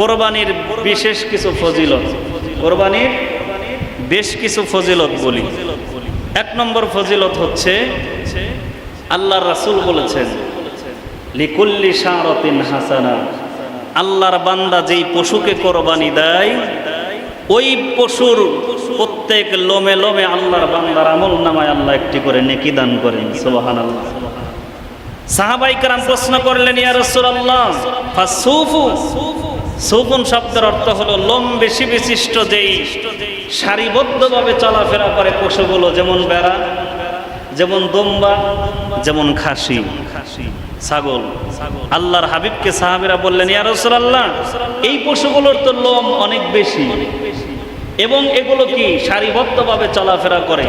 কোরবানির বিশেষ কিছু ফজিলত, কোরবানির বেশ কিছু ফজিলত বলি। এক নম্বর ফজিলত হচ্ছে আল্লাহ রাসূল বলেছেন, লিকুল্লি শারতিন হাসানা, আল্লাহর বান্দা যেই পশুকে কোরবানি দেয়, ওই পশুর প্রত্যেক লোমে লোমে আল্লাহর বান্দার আমল নামায় আল্লাহ একটি করে নেকি দান করেন, সুবহানাল্লাহ। সাহাবাই কারাম প্রশ্ন করলেন, ইয়া রাসূলুল্লাহ ফাসুফু সুফুন শব্দের অর্থ হলো লোম বেশি বিশিষ্ট যেই সারিবদ্ধভাবে চলাফেরা করে পশুগুলো, যেমন বেড়া, যেমন দম্বা, যেমন খাসি, ছাগল। আল্লাহর হাবিবকে সাহাবিরা বললেন, ইয়া রাসূলুল্লাহ, এই পশুগুলোর তো লোম অনেক বেশি এবং এগুলো কি সারিবদ্ধভাবে চলাফেরা করে?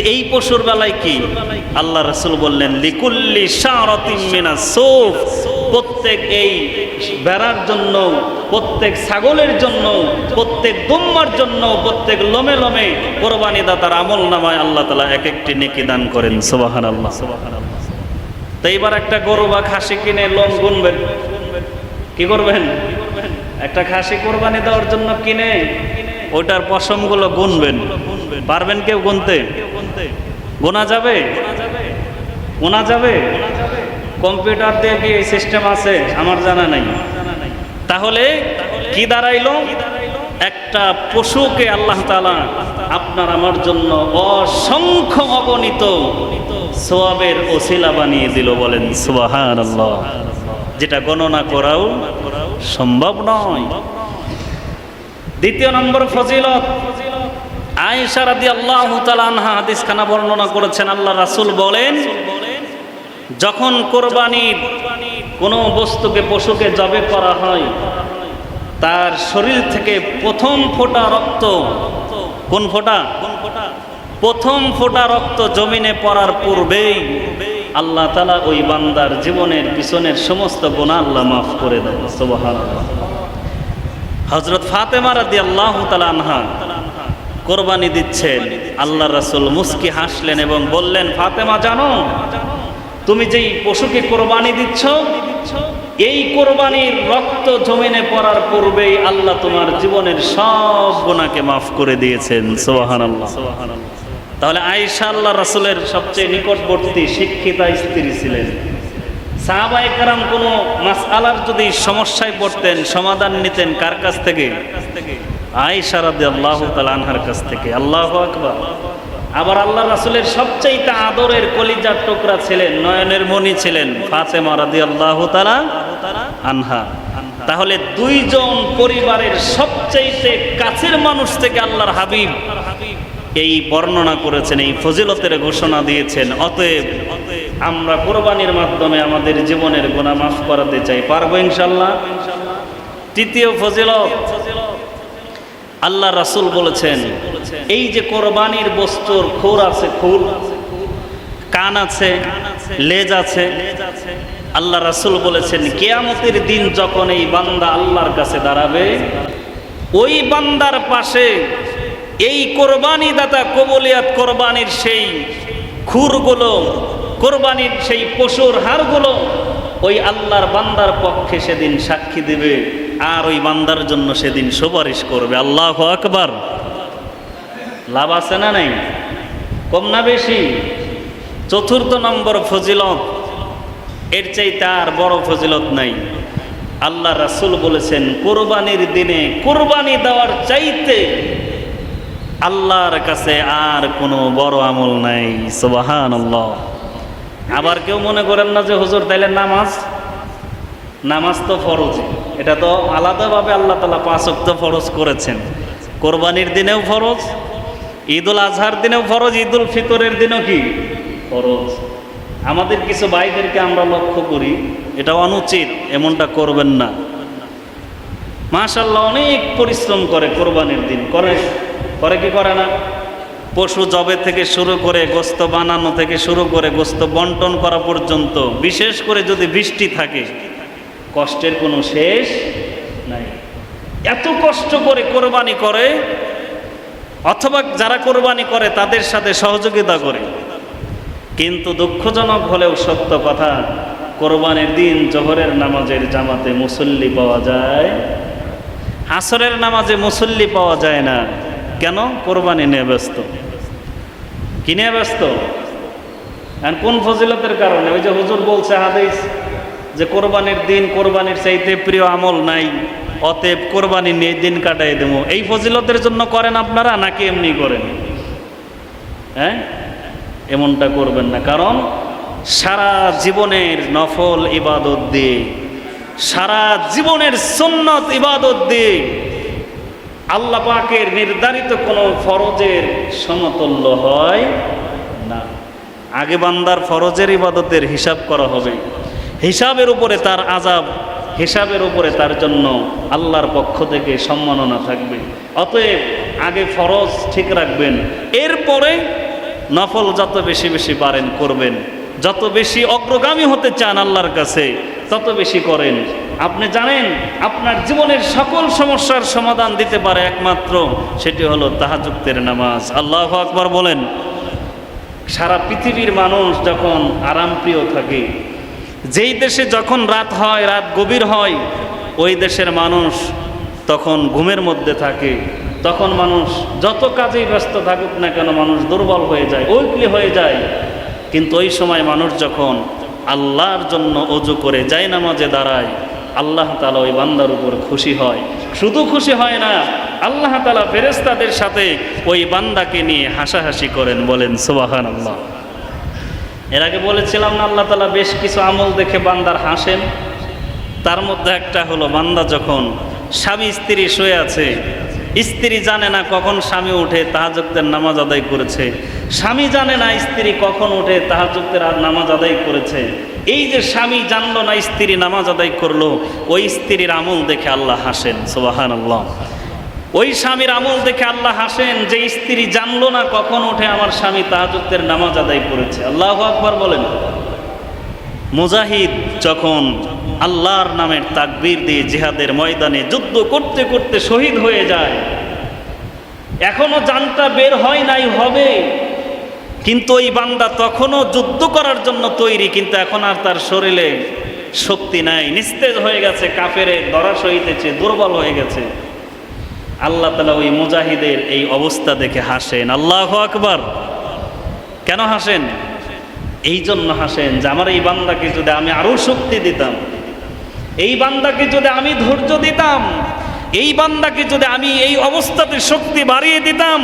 তো এই পশুর বেলায় কি? আল্লাহ রসুল বললেন, লিকুল্লি মিনা সৌফ। প্রত্যেক এই বেড়ার জন্য, প্রত্যেক ছাগলের জন্য, প্রত্যেক দুম্মার জন্য, প্রত্যেক লোমে লোমে কোরবানি দাতার আমল নামায় আল্লাহ তালা এক একটি নেকি দান করেন। সুবাহান আল্লাহ আল্লাহ তো এইবার একটা গরু বা খাসি কিনে লোম গুনবেন। কি করবেন? একটা খাসি কোরবানি দেওয়ার জন্য কিনে ওটার পশমগুলো গুনবেন। পারবেন কেউ গুনতে? গোনা যাবে? গোনা যাবে? কম্পিউটার দিয়ে কি এই সিস্টেম আছে? আমার জানা নাই। তাহলে কি দাঁড়াইলো? একটা পশুকে আল্লাহ তালা আপনার আমার জন্য অসংখ্য অগণিত সোয়াবের ওসিলা বানিয়ে দিল বলেন সুবাহান আল্লাহ যেটা গণনা করাও সম্ভব নয়। দ্বিতীয় নম্বর ফজিলত। আয়েশা রাদি আল্লাহ আনহা হাদিস খানা বর্ণনা করেছেন, আল্লাহ রাসূল বলেন, যখন কোরবানির কোনো বস্তুকে, পশুকে জবে করা হয়, তার শরীর থেকে প্রথম ফোঁটা রক্ত, কোন ফোঁটা? প্রথম ফোঁটা রক্ত জমিনে পড়ার পূর্বেই আল্লাহ তালা ওই বান্দার জীবনের পিছনের সমস্ত গুণা আল্লাহ মাফ করে দেন সুবহান হজরত ফাতেমা রাদি আল্লাহ আনহা কোরবানি দিচ্ছেন। আল্লাহ রাসুল মুস্কি হাসলেন এবং বললেন, ফাতেমা, জানো, তুমি যেই পশুকে কোরবানি দিচ্ছ, এই কোরবানির রক্ত জমিনে পড়ার পূর্বেই আল্লাহ তোমার জীবনের সব গুণাকে মাফ করে দিয়েছেন। সোহান তাহলে আয়েশা আল্লাহ রাসুলের সবচেয়ে নিকটবর্তী শিক্ষিতা স্ত্রী ছিলেন। সাহাবাই কারাম কোনো মাস আলার যদি সমস্যায় পড়তেন, সমাধান নিতেন কার কাছ থেকে? আয়েশা রাদি আল্লাহ আনহার কাছ থেকে, আল্লাহ আকবার। আবার আল্লাহ রাসুলের সবচাইতে আদরের কলিজার টুকরা ছিলেন, নয়নের মণি ছিলেন ফাতেমা রাদি আল্লাহ তালা আনহা। তাহলে দুইজন পরিবারের সবচাইতে কাছের মানুষ থেকে আল্লাহর হাবিব এই বর্ণনা করেছেন, এই ফজিলতের ঘোষণা দিয়েছেন। অতএব আমরা কোরবানির মাধ্যমে আমাদের জীবনের গোনা মাফ করাতে চাই, পারব ইনশাল্লাহ তৃতীয় ফজিলত আল্লাহ রাসুল বলেছেন, এই যে কোরবানির বস্তুর খুর আছে খুর কান আছে, লেজ আছে, আল্লাহ রাসুল বলেছেন, কেয়ামতের দিন যখন এই বান্দা আল্লাহর কাছে দাঁড়াবে, ওই বান্দার পাশে এই কোরবানি দাতা কবলিয়াত কোরবানির সেই খুরগুলো, কোরবানির সেই পশুর হাড়গুলো, ওই আল্লাহর বান্দার পক্ষে সেদিন সাক্ষী দেবে। আর ওই বান্দার জন্য সেদিন সুপারিশ করবে। আল্লাহ আকবার। লাভ আছে না নাই? কম না বেশি? চতুর্থ নম্বর ফজিলত। এর চাইতে আর বড় ফজিলত নাই। আল্লাহ রাসুল বলেছেন, কোরবানির দিনে কোরবানি দেওয়ার চাইতে আল্লাহর কাছে আর কোনো বড় আমল নাই। সুবাহান আল্লাহ আবার কেউ মনে করেন না যে, হুজুর, তাইলে নামাজ নামাজ তো ফরজ। এটা তো আলাদাভাবে আল্লাহ তালা পাঁচ অক্ত ফরজ করেছেন। কোরবানির দিনেও ফরজ, ঈদুল আজহার দিনেও ফরজ, ঈদুল ফিতরের দিনও কি? ফরজ। আমাদের কিছু ভাইদেরকে আমরা লক্ষ্য করি, এটা অনুচিত, এমনটা করবেন না। মাশাল্লাহ অনেক পরিশ্রম করে কোরবানির দিন। করে করে কি করে না? পশু জবে থেকে শুরু করে, গোস্ত বানানো থেকে শুরু করে, গোস্ত বন্টন করা পর্যন্ত, বিশেষ করে যদি বৃষ্টি থাকে কষ্টের কোনো শেষ নাই। এত কষ্ট করে কোরবানি করে, অথবা যারা কোরবানি করে তাদের সাথে সহযোগিতা করে। কিন্তু দুঃখজনক হলেও সত্য কথা, কোরবানির দিন জহরের নামাজের জামাতে মুসল্লি পাওয়া যায় আসরের নামাজে মুসল্লি পাওয়া যায় না। কেন? কোরবানি নিয়ে ব্যস্ত। কি নিয়ে ব্যস্ত? কোন ফজিলতের কারণে? ওই যে হুজুর বলছে হাদিস যে কোরবানির দিন কোরবানির চাইতে প্রিয় আমল নাই, অতএব কোরবানি নিয়ে দিন কাটাই দেবো। এই ফজিলতের জন্য করেন আপনারা নাকি এমনি করেন? হ্যাঁ? এমনটা করবেন না। কারণ সারা জীবনের নফল ইবাদত দিয়ে, সারা জীবনের সুন্নত ইবাদত দিয়ে আল্লাহ পাকের নির্ধারিত কোনো ফরজের সমতুল্য হয় না। আগে বান্দার ফরজের ইবাদতের হিসাব করা হবে। হিসাবের উপরে তার আজাব হিসাবের উপরে তার জন্য আল্লাহর পক্ষ থেকে সম্মাননা থাকবে। অতএব আগে ফরজ ঠিক রাখবেন, এরপরে নফল যত বেশি বেশি পারেন করবেন। যত বেশি অগ্রগামী হতে চান আল্লাহর কাছে, তত বেশি করেন। আপনি জানেন, আপনার জীবনের সকল সমস্যার সমাধান দিতে পারে একমাত্র, সেটি হলো তাহাজুক্তের নামাজ। আল্লাহ আকবর বলেন, সারা পৃথিবীর মানুষ যখন আরামপ্রিয় থাকে যেই দেশে যখন রাত হয়, রাত গভীর হয়, ওই দেশের মানুষ তখন ঘুমের মধ্যে থাকে। তখন মানুষ যত কাজেই ব্যস্ত থাকুক না কেন, মানুষ দুর্বল হয়ে যায় ওইগুলি হয়ে যায়। কিন্তু ওই সময় মানুষ যখন আল্লাহর জন্য অজু করে যায় নামাজে দাঁড়ায়, আল্লাহ তালা ওই বান্দার উপর খুশি হয়। শুধু খুশি হয় না, আল্লাহ তালা ফেরেস্তাদের সাথে ওই বান্দাকে নিয়ে হাসাহাসি করেন, বলেন সুবাহান আল্লাহ এর আগে বলেছিলাম না, আল্লাহ তালা বেশ কিছু আমল দেখে বান্দার হাসেন। তার মধ্যে একটা হলো, বান্দা যখন স্বামী, স্ত্রী শুয়ে আছে, স্ত্রী জানে না কখন স্বামী উঠে তাহাজুক্তের নামাজ আদায় করেছে। স্বামী জানে না স্ত্রী কখন উঠে আর নামাজ আদায় করেছে। এই যে স্বামী জানলো না স্ত্রী নামাজ আদায় করল, ওই স্ত্রীর আমল দেখে আল্লাহ হাসেন সুবাহান আল্লাহ ওই স্বামীর আমল দেখে আল্লাহ হাসেন, যে স্ত্রী জানলো না কখন উঠে আমার স্বামী তাহাজুক্তের নামাজ আদায় করেছে। আল্লাহ আকবর বলেন, মুজাহিদ যখন আল্লাহর নামের তাকবীর দিয়ে জিহাদের ময়দানে যুদ্ধ করতে করতে শহীদ হয়ে যায়, এখনও জানটা বের হয় নাই, হবে। কিন্তু ওই বান্দা তখনও যুদ্ধ করার জন্য তৈরি, কিন্তু এখন আর তার শরীরে শক্তি নাই, নিস্তেজ হয়ে গেছে, কাফেরে দরা সহিতেছে দুর্বল হয়ে গেছে। আল্লাহ তালা ওই মুজাহিদের এই অবস্থা দেখে হাসেন। আল্লাহ আকবার। কেন হাসেন? এই জন্য হাসেন যে আমার এই বান্দাকে যদি আমি আরও শক্তি দিতাম, এই বান্দাকে যদি আমি ধৈর্য দিতাম, এই বান্দাকে যদি আমি এই অবস্থাতে শক্তি বাড়িয়ে দিতাম,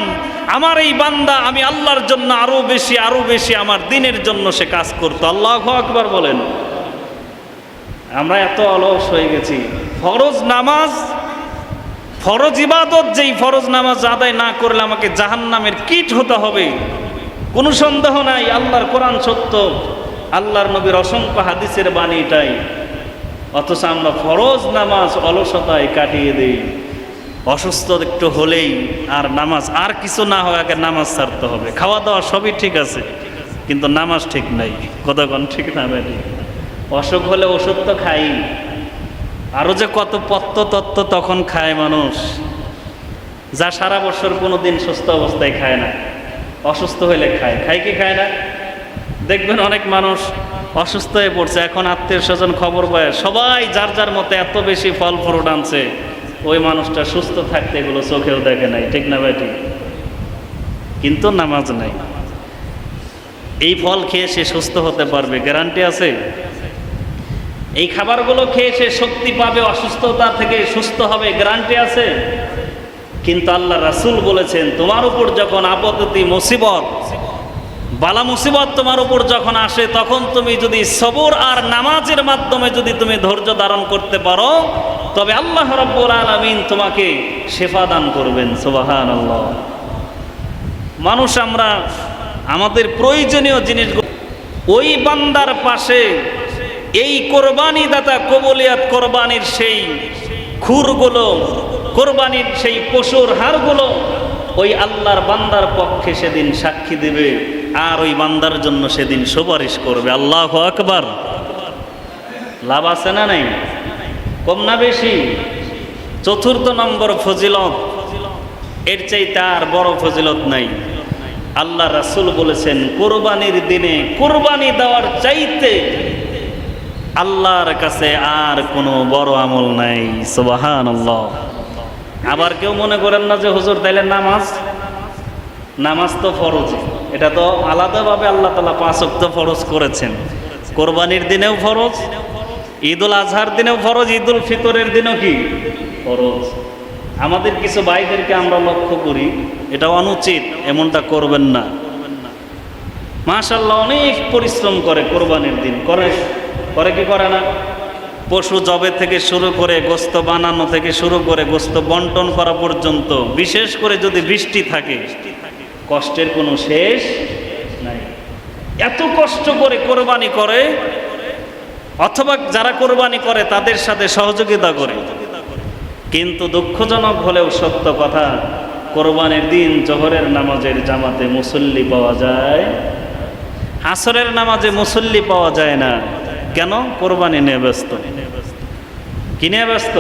আমার এই বান্দা আমি আল্লাহর জন্য আরও বেশি আরও বেশি আমার দিনের জন্য সে কাজ করতো। আল্লাহ আকবার বলেন। আমরা এত অলস হয়ে গেছি। ফরজ নামাজ ফরজ ইবাদত, যেই ফরজ নামাজ আদায় না করলে আমাকে জাহান্নামের কীট হতে হবে। কোনো সন্দেহ নাই, আল্লাহর কোরআন সত্য, আল্লাহর নবীর অসংখ্য হাদিসের বাণী এটাই। অথচ আমরা ফরজ নামাজ অলসতায় কাটিয়ে দিই। অসুস্থ একটু হলেই আর নামাজ, আর কিছু না হয়, আগে নামাজ ছাড়তে হবে। খাওয়া দাওয়া সবই ঠিক আছে, কিন্তু নামাজ ঠিক নাই। কতক্ষণ ঠিক না অসুখ হলে ওষুধ তো খাই। আরও যে কত পত্ত তত্ত্ব তখন খায় মানুষ, যা সারা বছর কোনো দিন সুস্থ অবস্থায় খায় না, অসুস্থ হইলে খায়। খায় কি খায় না? দেখবেন অনেক মানুষ অসুস্থ হয়ে পড়ছে, এখন আত্মীয় স্বজন খবর পায়, সবাই যার যার মতো এত বেশি ফল ফ্রুট আনছে, ওই মানুষটা সুস্থ থাকতে এগুলো চোখেও দেখে নাই, ঠিক না ভাই কিন্তু নামাজ নাই। এই ফল খেয়ে সে সুস্থ হতে পারবে, গ্যারান্টি আছে? এই খাবারগুলো খেয়ে সে শক্তি পাবে, অসুস্থতা থেকে সুস্থ হবে, গ্যারান্টি আছে? কিন্তু আল্লাহ রাসুল বলেছেন, তোমার উপর যখন আপত্তি, মুসিবত, বালা মুসিবত তোমার উপর যখন আসে, তখন তুমি যদি সবর আর নামাজের মাধ্যমে যদি তুমি ধৈর্য ধারণ করতে পারো, তবে আল্লাহ রব্বুল আলমিন তোমাকে শেফা দান করবেন সুবাহান আল্লাহ মানুষ আমরা আমাদের প্রয়োজনীয় জিনিসগুলো, ওই বান্দার পাশে এই কোরবানি দাতা কবলিয়াত কোরবানির সেই খুরগুলো, কোরবানির সেই পশুর হাড়গুলো, ওই আল্লাহর বান্দার পক্ষে সেদিন সাক্ষী দেবে আর ওই বান্দার জন্য সেদিন সুপারিশ করবে। আল্লাহ আকবার। লাভ আছে না নাই? কম না বেশি? চতুর্থ নম্বর ফজিলত। এর চাইতে আর বড় ফজিলত নাই। আল্লাহ রাসুল বলেছেন, কোরবানির দিনে কোরবানি দেওয়ার চাইতে আল্লাহর কাছে আর কোনো বড় আমল নাই সুবাহান আবার কেউ মনে করেন না যে, হুজুর, তাইলে নামাজ? নামাজ তো ফরজ। এটা তো আলাদাভাবে আল্লাহ তালা পাঁচ ওয়াক্ত ফরজ করেছেন। কোরবানির দিনেও ফরজ, ঈদুল আজহার দিনেও ফরজ, ঈদুল ফিতরের দিনও কি? ফরজ। আমাদের কিছু ভাইদেরকে আমরা লক্ষ্য করি, এটা অনুচিত, এমনটা করবেন না। মাশাল্লাহ অনেক পরিশ্রম করে কোরবানির দিন, করে। করে কি করে না? পশু জবে থেকে শুরু করে গোস্ত বানানো থেকে শুরু করে গোস্ত বন্টন করা পর্যন্ত, বিশেষ করে যদি বৃষ্টি থাকে, কষ্টের কোনো শেষ নাই। এত কষ্ট করে কোরবানি করে, অথবা যারা কোরবানি করে তাদের সাথে সহযোগিতা করে। কিন্তু দুঃখজনক হলেও সত্য কথা, কোরবানির দিন জহরের নামাজের জামাতে মুসল্লি পাওয়া যায় আসরের নামাজে মুসল্লি পাওয়া যায় না। কেন? কোরবানি নিয়ে ব্যস্ত। কি নিয়ে ব্যস্ত?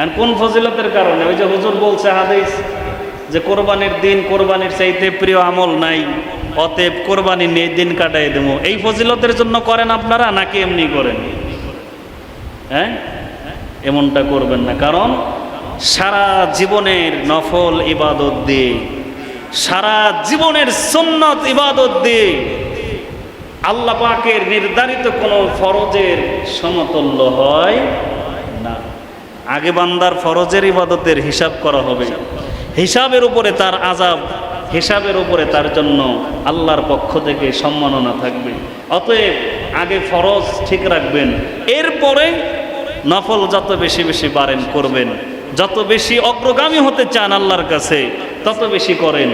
আর কোন ফজিলতের কারণে? ওই যে হুজুর বলছে হাদিস যে কোরবানির দিন কোরবানির চাইতে প্রিয় আমল নাই, অতএব কোরবানি নিয়ে দিন কাটাই দেবো। এই ফজিলতের জন্য করেন আপনারা নাকি এমনি করেন? হ্যাঁ? এমনটা করবেন না। কারণ সারা জীবনের নফল ইবাদত দিয়ে, সারা জীবনের সুন্নত ইবাদত দিয়ে আল্লাহ পাকের নির্ধারিত কোনো ফরজের সমতুল্য হয় না। আগে বান্দার ফরজের ইবাদতের হিসাব করা হবে। হিসাবের উপরে তার আজাব হিসাবের উপরে তার জন্য আল্লাহর পক্ষ থেকে সম্মাননা থাকবে। অতএব আগে ফরজ ঠিক রাখবেন, এরপরে নফল যত বেশি বেশি পারেন করবেন। যত বেশি অগ্রগামী হতে চান আল্লাহর কাছে, তত বেশি করেন।